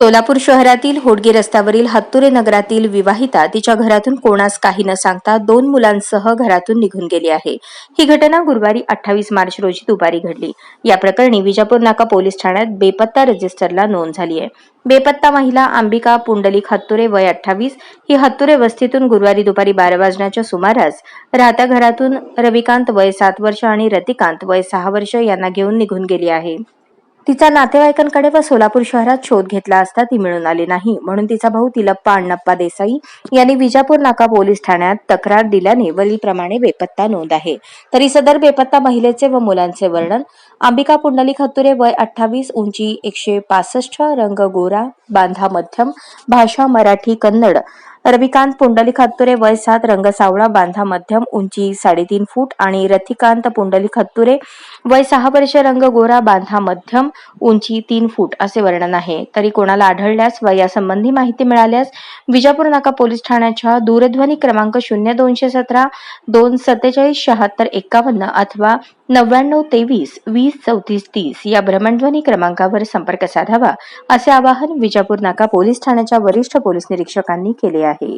सोलापूर शहरातील होडगी रस्त्यावरील हत्तुरे नगरातील विवाहिता तिच्या घरातून कोणास काही न सांगता दोन मुलांसह घरातून निघून गेली आहे. ही घटना गुरुवारी अठ्ठावीस मार्च रोजी दुपारी घडली. या प्रकरणी विजापूर नाका पोलीस ठाण्यात बेपत्ता रजिस्टरला नोंद झाली आहे. बेपत्ता महिला अंबिका पुंडलिक हत्तुरे वय अठ्ठावीस. ही हत्तुरे वस्तीतून गुरुवारी दुपारी बारा वाजण्याच्या सुमारास राहत्या घरातून रविकांत वय सात वर्ष आणि रतिकांत वय सहा वर्ष यांना घेऊन निघून गेली आहे. तिचा नातेवाईकांकडे व सोलापूर शहरात शोध घेतला असता ती मिळून आली नाही. म्हणून तिचा भाऊ तिलप्पा अण्णप्पा देसाई यांनी विजापूर नाका पोलीस ठाण्यात तक्रार दिल्याने वरीलप्रमाणे बेपत्ता नोंद आहे. तरी सदर बेपत्ता महिलेचे व मुलांचे वर्णन अंबिका पुंडलिक हत्तुरे वय अठ्ठावीस उंची एकशे पासष्ट रंग गोरा बांधा मध्यम भाषा मराठी कन्नड रविकांत पुंडलिक हत्तुरे वय सात रंग सावळा बांधा मध्यम उंची साडेतीन फूट आणि रथिकांत पुंडलिक हत्तुरे वय सहा वर्ष रंग गोरा बांधा मध्यम उंची तीन फूट असे वर्णन आहे. तरी कोणाला आढळल्यास व यासंबंधी माहिती मिळाल्यास विजापूर नाका पोलीस ठाण्याच्या दूरध्वनी क्रमांक शून्य दोनशे सतरा दोन सत्तेचाळीस शहात्तर एकावन्न अथवा नव्याण्णव तेवीस वीस चौतीस तीस या भ्रमणध्वनी क्रमांकावर संपर्क साधावा असे आवाहन विजापूर नाका पोलीस ठाण्याच्या वरिष्ठ पोलीस निरीक्षकांनी केले आहे.